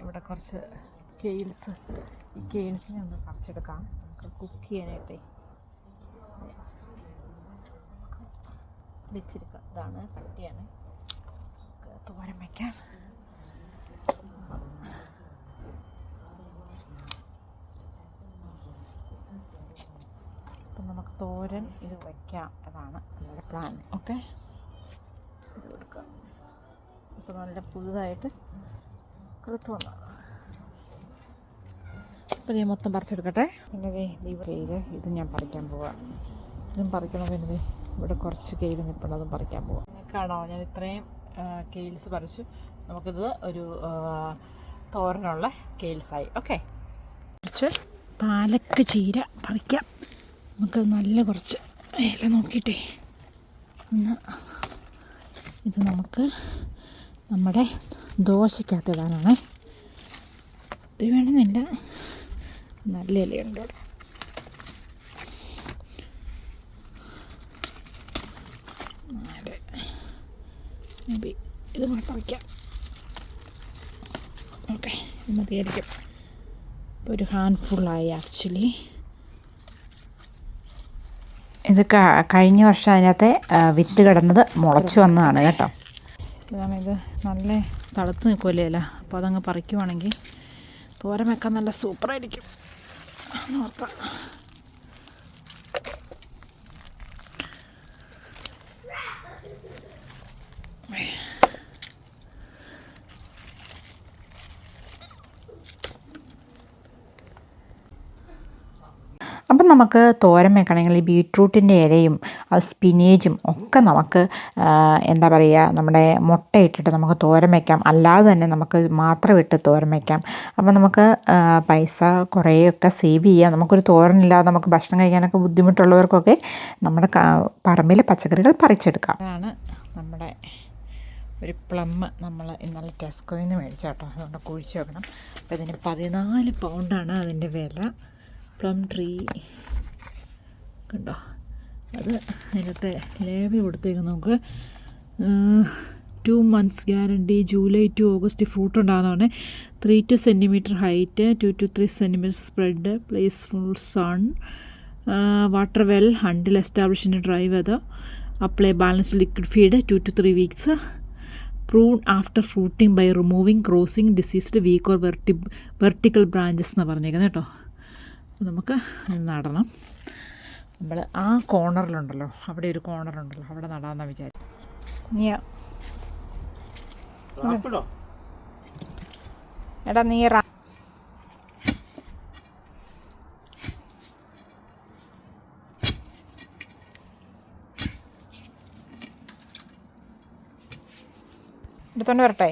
ഇവിടെ കുറച്ച് കെയിൽസ് ഈ കെയിൽസിനെ ഒന്ന് പറിച്ചെടുക്കാം. നമുക്ക് കുക്ക് ചെയ്യാനായിട്ടേ. വെച്ചെടുക്കാം ഇതാണ് കട്ടിയാണ്. തോരൻ വയ്ക്കാൻ അപ്പം നമുക്ക് തോരൻ ഇത് വയ്ക്കാം അതാണ് നമ്മുടെ പ്ലാൻ ഓക്കെ കൊടുക്കാം. ഇപ്പം നല്ല പുതുതായിട്ട് വന്നു അപ്പോൾ ഞാൻ മൊത്തം പറിച്ചെടുക്കട്ടെ. പിന്നെ ഇത് ഇത് ഞാൻ പറിക്കാൻ പോവാം. ഇതും പറിക്കണം പിന്നെ ദേ ഇവിടെ കുറച്ച് കെയിൽ നിൽപ്പുണ്ട് അതും പറിക്കാൻ പോവാം. കാണാമോ ഞാൻ ഇത്രയും കെയിൽസ് പറിച്ചു. നമുക്കിത് ഒരു തോരനുള്ള കെയിൽസായി. ഓക്കെ. കുറച്ച് പാലക്ക് ചീര പറിക്കാം. നമുക്ക് നല്ല കുറച്ച് ഇല നോക്കിയിട്ടേ. ഒന്ന് ഇത് നമുക്ക് നമ്മുടെ ദോശയ്ക്കകത്ത് ഇടാനാണ് ഇത് വേണമെന്നില്ല. നല്ല ഇലയുണ്ട് ഇവിടെ. നാല്. മതി ഇത് പറിക്കാം ഓക്കെ മതിയായിരിക്കും. ഇപ്പോൾ ഒരു ഹാൻഡ്ഫുള്ളായി ആക്ച്വലി ഇത് കഴിഞ്ഞ വർഷം അതിനകത്തെ വിത്ത് കിടന്നത് മുളച്ചു വന്നതാണ് കേട്ടോ. ഇതാണ് ഇത്. നല്ല തളുത്ത് നിൽക്കുമല്ലേ അല്ല അപ്പോൾ അതങ്ങ് പറിക്കുവാണെങ്കിൽ തോരൻ വെക്കാൻ നല്ല സൂപ്പറായിരിക്കും. നോർത്ത അപ്പം നമുക്ക് തോരൻ വെക്കണമെങ്കിൽ ബീട്രൂട്ടിന്റെ ഇലയും സ്പിനേജും ഒക്കെ നമുക്ക് എന്താ പറയുക നമ്മുടെ മുട്ട ഇട്ടിട്ട് നമുക്ക് തോരൻ വയ്ക്കാം അല്ലാതെ തന്നെ നമുക്ക് മാത്രം ഇട്ട് തോരൻ വയ്ക്കാം അപ്പം നമുക്ക് പൈസ കുറേയൊക്കെ സേവ് ചെയ്യാം. നമുക്കൊരു തോരനില്ലാതെ നമുക്ക് ഭക്ഷണം കഴിക്കാനൊക്കെ ബുദ്ധിമുട്ടുള്ളവർക്കൊക്കെ നമ്മുടെ പറമ്പിലെ പച്ചക്കറികൾ പറിച്ചെടുക്കാം. അതാണ് നമ്മുടെ ഒരു പ്ലം നമ്മൾ ഇന്നലെ ടെസ്കോയിൽ നിന്ന് മേടിച്ച കേട്ടോ. അതുകൊണ്ട് കുഴിച്ച് വെക്കണം. അപ്പോൾ ഇതിന് പതിനാല് പൗണ്ടാണ് അതിന്റെ വില. Plum tree. കണ്ടോ? അത് അതിനകത്തെ ലേബൽ കൊടുത്തേക്ക് നമുക്ക്. Two months guarantee July to August fruit ഉണ്ടാകുന്നതാണ്. Three to centimetre height two to three centimetre spread place full sun water well until establish dry weather apply balance liquid feed two to three weeks prune after fruiting by removing crossing diseased weak or വെർട്ടി vertical branches എന്ന് പറഞ്ഞേക്കുന്നത് കേട്ടോ. നമുക്ക് നടണം. നമ്മൾ ആ കോർണറിലുണ്ടല്ലോ അവിടെ ഒരു കോർണറുണ്ടല്ലോ അവിടെ നടാമെന്നാണ് വിചാരിച്ചു. നീ എടാ നീ റാ. എടുത്തോണ്ട് വരട്ടെ.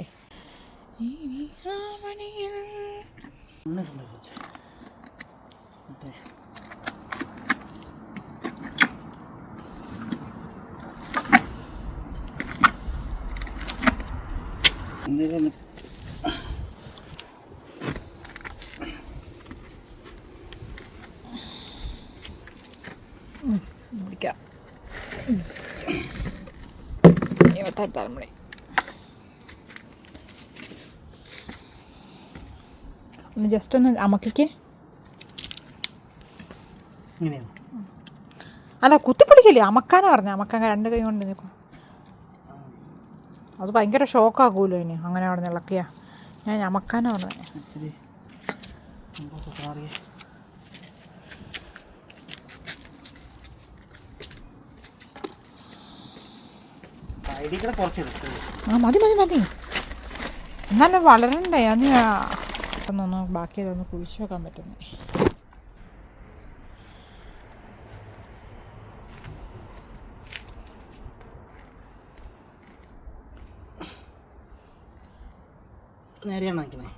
പിടിക്കാം ഇരുപത്താറ് മണി ഒന്ന് ജസ്റ്റ് ഒന്ന് അമക്കിക്ക്. അല്ല കുത്തിപ്പിടിക്കില്ലേ? അമക്കാനാ പറഞ്ഞ. അമക്കാൻ രണ്ട് കൈ കൊണ്ട് നിൽക്കും അത് ഭയങ്കര ഷോക്കാകുമല്ലോ ഇനി. അങ്ങനെ അവിടെ ഇളക്കിയാ. ഞാൻ അമക്കാനാ പറഞ്ഞത് ആ മതി മതി മതി. എന്നാലും വളരണ്ടേ? അത് പെട്ടെന്നൊന്ന് ബാക്കി അതൊന്ന് കുഴിച്ചു വെക്കാൻ പറ്റുന്നേ. നേരെയാണ് നിൽക്കുന്നത്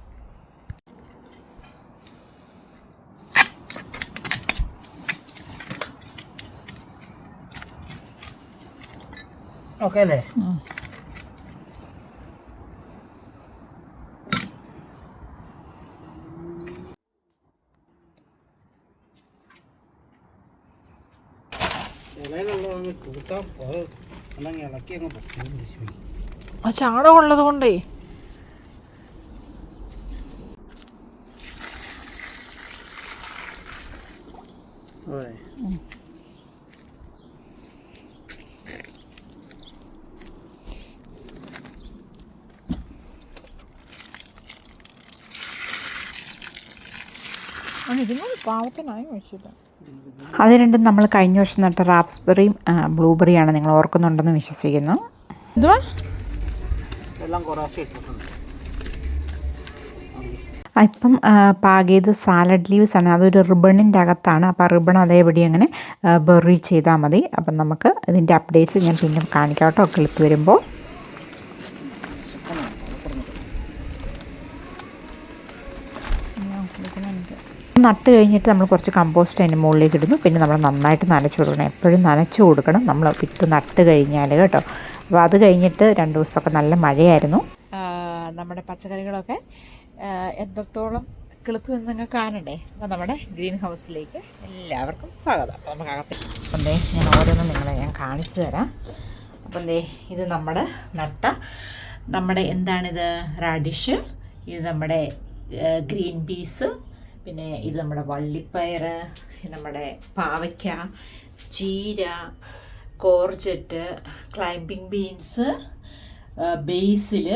ഓക്കെ അല്ലേ? ആ ചാണകം ഉള്ളത് കൊണ്ടേ. ഓ അത് രണ്ടും നമ്മൾ കഴിഞ്ഞ വർഷം നട്ട റാപ്സ്ബെറിയും ബ്ലൂബെറിയാണ് നിങ്ങൾ ഓർക്കുന്നുണ്ടെന്ന് വിശ്വസിക്കുന്നു. എന്തുവാ? എല്ലാം കുറേശ്ശെ ഇട്ടിട്ടുണ്ട്. ഇപ്പം പാകിയത് സാലഡ് ലീവ്സ് ആണ്. അതൊരു റിബണിന്റെ അകത്താണ്. അപ്പോൾ ആ റിബൺ അതേപടി അങ്ങനെ ബെറി ചെയ്താൽ മതി. അപ്പം നമുക്ക് ഇതിന്റെ അപ്ഡേറ്റ്സ് ഞാൻ പിന്നെ കാണിക്കാം കേട്ടോ. ക്ലിപ്പ് വരുമ്പോൾ. നട്ട് കഴിഞ്ഞിട്ട് നമ്മൾ കുറച്ച് കമ്പോസ്റ്റ് അതിന്റെ മുകളിലേക്ക് ഇടുന്നു. പിന്നെ നമ്മൾ നന്നായിട്ട് നനച്ചു കൊടുക്കണം. എപ്പോഴും നനച്ചു കൊടുക്കണം. നമ്മൾ വിത്ത് നട്ട് കഴിഞ്ഞാൽ കേട്ടോ. അപ്പോൾ അത് കഴിഞ്ഞിട്ട് രണ്ട് ദിവസമൊക്കെ നല്ല മഴയായിരുന്നു. നമ്മുടെ പച്ചക്കറികളൊക്കെ എത്രത്തോളം കിളുത്തു എന്ന് നിങ്ങൾ കാണണ്ടേ അപ്പോൾ നമ്മുടെ ഗ്രീൻ ഹൗസിലേക്ക് എല്ലാവർക്കും സ്വാഗതം. അപ്പോൾ നമുക്ക് അകത്ത് അപ്പം ദേ ഞാൻ ഓരോന്നും നിങ്ങളെ ഞാൻ കാണിച്ചു തരാം. അപ്പം ദേ ഇത് നമ്മുടെ നട്ട നമ്മുടെ എന്താണിത്? റാഡിഷ് ഇത് നമ്മുടെ ഗ്രീൻ പീസ് പിന്നെ ഇത് നമ്മുടെ വള്ളിപ്പയറ് നമ്മുടെ പാവയ്ക്ക ചീര കോർജറ്റ് ക്ലൈംബിംഗ് ബീൻസ് ബേസിൽ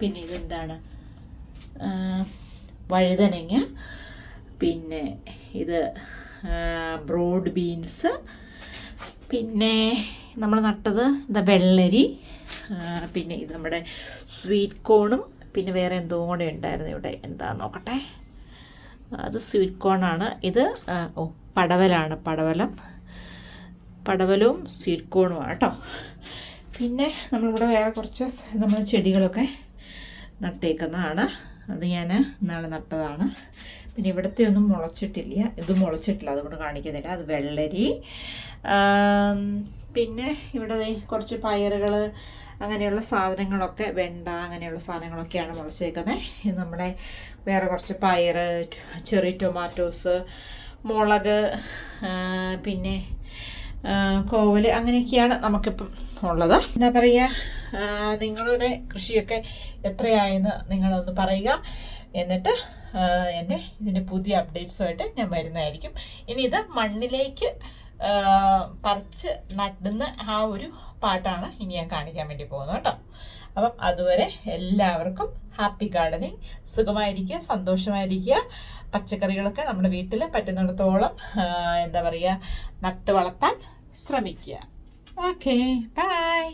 പിന്നെ ഇതെന്താണ്? വഴുതനങ്ങ പിന്നെ ഇത് ബ്രോഡ് ബീൻസ് പിന്നെ നമ്മൾ നട്ടത് ഇതാ വെള്ളരി പിന്നെ ഇത് നമ്മുടെ സ്വീറ്റ് കോണും പിന്നെ വേറെ എന്തോ കൂടെ ഉണ്ടായിരുന്നു ഇവിടെ. എന്താ നോക്കട്ടെ. അത് സ്വീറ്റ് കോണാണ് ഇത് ഓ പടവലാണ്. പടവലം. പടവലവും സ്വീറ്റ് ആണ് കേട്ടോ. പിന്നെ നമ്മളിവിടെ വേറെ കുറച്ച് നമ്മൾ ചെടികളൊക്കെ നട്ടേക്കുന്നതാണ്. അത് ഞാൻ ഇന്നാളെ നട്ടതാണ്. പിന്നെ ഇവിടുത്തെ ഒന്നും മുളച്ചിട്ടില്ല. ഇത് മുളച്ചിട്ടില്ല. അതുകൊണ്ട് കാണിക്കുന്നില്ല. അത് വെള്ളരി. പിന്നെ ഇവിടെ കുറച്ച് പയറുകൾ അങ്ങനെയുള്ള സാധനങ്ങളൊക്കെ വെണ്ട അങ്ങനെയുള്ള സാധനങ്ങളൊക്കെയാണ് മുളച്ചേക്കുന്നത് നമ്മുടെ വേറെ കുറച്ച് പയർ ചെറി ടൊമാറ്റോസ് മുളക് പിന്നെ കോവൽ അങ്ങനെയൊക്കെയാണ് നമുക്കിപ്പം ഉള്ളത്. എന്താ പറയുക നിങ്ങളുടെ കൃഷിയൊക്കെ എത്രയായെന്ന് നിങ്ങളൊന്ന് പറയുക. എന്നിട്ട് എന്നെ ഇതിന്റെ പുതിയ അപ്ഡേറ്റ്സുമായിട്ട് ഞാൻ വരുന്നതായിരിക്കും. ഇനി ഇത് മണ്ണിലേക്ക് പറിച്ച് നടുന്ന ആ ഒരു പാട്ടാണ് ഇനി ഞാൻ കാണിക്കാൻ വേണ്ടി പോകുന്നത് കേട്ടോ. അപ്പം അതുവരെ എല്ലാവർക്കും ഹാപ്പി ഗാർഡനിങ്. സുഖമായിരിക്കുക സന്തോഷമായിരിക്കുക. പച്ചക്കറികളൊക്കെ നമ്മുടെ വീട്ടിൽ പറ്റുന്നിടത്തോളം എന്താ പറയുക നട്ട് വളർത്താൻ ശ്രമിക്കുക. Okay bye.